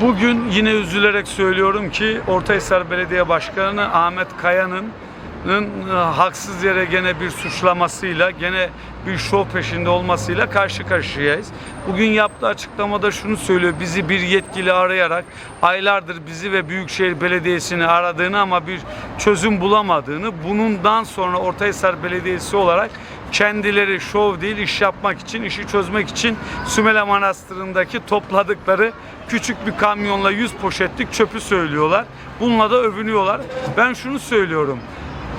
Bugün yine üzülerek söylüyorum ki Ortahisar Belediye Başkanı Ahmet Kaya'nın e, haksız yere gene bir suçlamasıyla, gene bir şov peşinde olmasıyla karşı karşıyayız. Bugün yaptığı açıklamada şunu söylüyor. Bizi bir yetkili arayarak aylardır bizi ve Büyükşehir Belediyesi'ni aradığını ama bir çözüm bulamadığını, bundan sonra Ortahisar Belediyesi olarak kendileri şov değil iş yapmak için, işi çözmek için Sümele Manastırı'ndaki topladıkları küçük bir kamyonla 100 poşetlik çöpü söylüyorlar. Bununla da övünüyorlar. Ben şunu söylüyorum.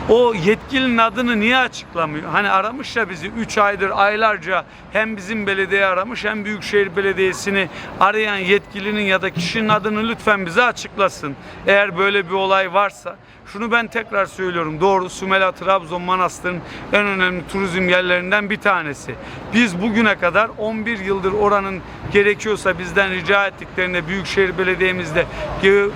O yetkilinin adını niye açıklamıyor? Hani aramış ya bizi 3 aydır aylarca hem bizim belediye aramış hem Büyükşehir Belediyesi'ni arayan yetkilinin ya da kişinin adını lütfen bize açıklasın. Eğer böyle bir olay varsa. Şunu ben tekrar söylüyorum. Doğru Sümela Trabzon Manastır'ın en önemli turizm yerlerinden bir tanesi. Biz bugüne kadar 11 yıldır oranın gerekiyorsa bizden rica ettiklerinde Büyükşehir Belediye'mizde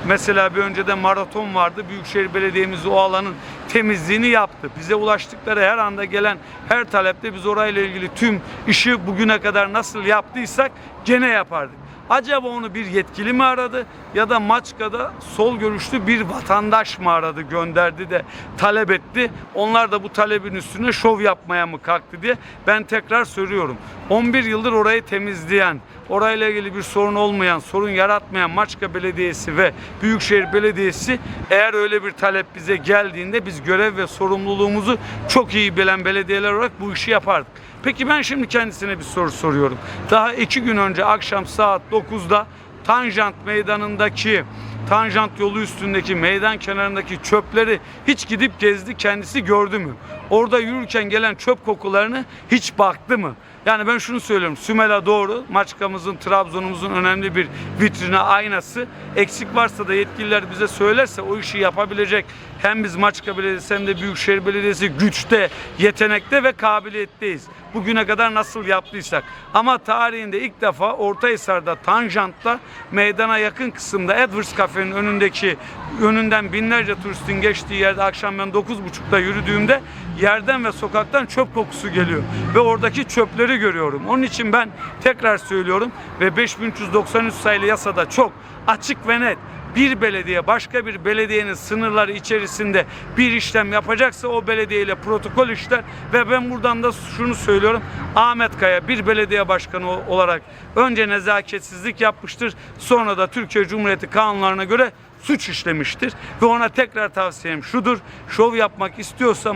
mesela bir önceden maraton vardı. Büyükşehir Belediye'miz o alanın temizliğini yaptı. Bize ulaştıkları her anda gelen her talepte biz orayla ilgili tüm işi bugüne kadar nasıl yaptıysak gene yapardık. Acaba onu bir yetkili mi aradı ya da Maçka'da sol görüşlü bir vatandaş mı aradı gönderdi de talep etti. Onlar da bu talebin üstüne şov yapmaya mı kalktı diye ben tekrar soruyorum. 11 yıldır orayı temizleyen, orayla ilgili bir sorun olmayan, sorun yaratmayan Maçka Belediyesi ve Büyükşehir Belediyesi eğer öyle bir talep bize geldiğinde biz görev ve sorumluluğumuzu çok iyi bilen belediyeler olarak bu işi yapardık. Peki ben şimdi kendisine bir soru soruyorum. Daha iki gün önce akşam saat 9'da Tanjant Meydanı'ndaki Tanjant yolu üstündeki meydan kenarındaki çöpleri hiç gidip gezdi kendisi gördü mü? Orada yürürken gelen çöp kokularını hiç baktı mı? Yani ben şunu söylüyorum. Sümela doğru. Maçkamızın, Trabzon'umuzun önemli bir vitrine aynası. Eksik varsa da yetkililer bize söylerse o işi yapabilecek hem biz Maçka Belediyesi hem de Büyükşehir Belediyesi güçte, yetenekte ve kabiliyetteyiz. Bugüne kadar nasıl yaptıysak. Ama tarihinde ilk defa Ortahisar'da Tanjant'ta meydana yakın kısımda Edwards Cafe'nin önündeki önünden binlerce turistin geçtiği yerde akşam ben 9.30'da yürüdüğümde yerden ve sokaktan çöp kokusu geliyor. Ve oradaki çöpleri görüyorum. Onun için ben tekrar söylüyorum ve 5393 sayılı yasada çok açık ve net bir belediye başka bir belediyenin sınırları içerisinde bir işlem yapacaksa o belediyeyle protokol işler ve ben buradan da şunu söylüyorum. Ahmet Kaya bir belediye başkanı olarak önce nezaketsizlik yapmıştır. Sonra da Türkiye Cumhuriyeti kanunlarına göre suç işlemiştir. Ve ona tekrar tavsiyem şudur. Şov yapmak istiyorsa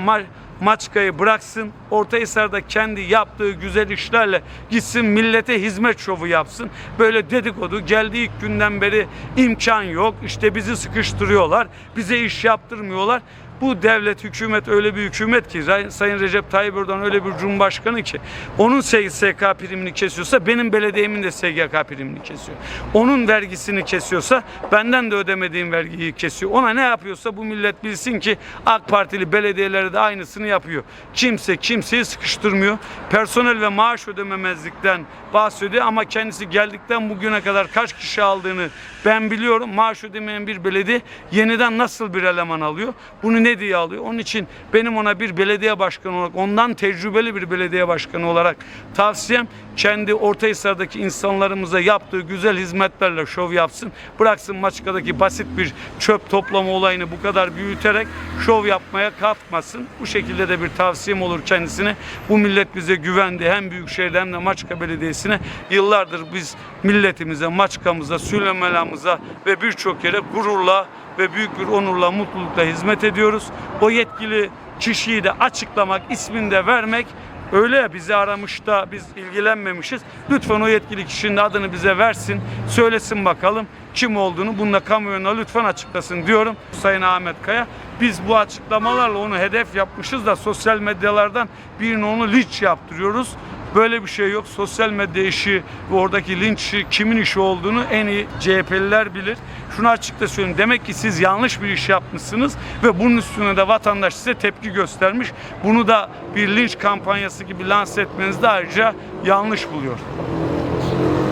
Maçka'yı bıraksın. Ortahisar'da kendi yaptığı güzel işlerle gitsin millete hizmet şovu yapsın. Böyle dedikodu geldiği ilk günden beri imkan yok. İşte bizi sıkıştırıyorlar. Bize iş yaptırmıyorlar. Bu devlet, hükümet öyle bir hükümet ki Sayın Recep Tayyip Erdoğan öyle bir cumhurbaşkanı ki onun SGK primini kesiyorsa benim belediyemin de SGK primini kesiyor. Onun vergisini kesiyorsa benden de ödemediğim vergiyi kesiyor. Ona ne yapıyorsa bu millet bilsin ki AK Partili belediyelere de aynısını yapıyor. Kimse kimseyi sıkıştırmıyor. Personel ve maaş ödememezlikten bahsediyor ama kendisi geldikten bugüne kadar kaç kişi aldığını ben biliyorum. Maaş ödemeyen bir belediye yeniden nasıl bir eleman alıyor? Bunu ne diye alıyor? Onun için benim ona bir belediye başkanı olarak, ondan tecrübeli bir belediye başkanı olarak tavsiyem kendi Ortahisar'daki insanlarımıza yaptığı güzel hizmetlerle şov yapsın. Bıraksın Maçka'daki basit bir çöp toplama olayını bu kadar büyüterek şov yapmaya kalkmasın. Bu şekilde de bir tavsiyem olur kendisine. Bu millet bize güvendi. Hem Büyükşehir'de hem de Maçka Belediyesi'ne. Yıllardır biz milletimize, Maçka'mıza, Süleyman'ımıza ve birçok yere gururla ve büyük bir onurla, mutlulukla hizmet ediyoruz. O yetkili kişiyi de açıklamak, ismini de vermek Öyle ya bizi aramış da biz ilgilenmemişiz. Lütfen o yetkili kişinin adını bize versin. Söylesin bakalım kim olduğunu bununla kamuoyuna lütfen açıklasın diyorum. Sayın Ahmet Kaya biz bu açıklamalarla onu hedef yapmışız da sosyal medyalardan birini onu linç yaptırıyoruz. Böyle bir şey yok. Sosyal medya işi ve oradaki linç işi kimin işi olduğunu en iyi CHP'liler bilir. Şunu açıkça söyleyeyim. Demek ki siz yanlış bir iş yapmışsınız ve bunun üstüne de vatandaş size tepki göstermiş. Bunu da bir linç kampanyası gibi lanse etmeniz de ayrıca yanlış buluyor.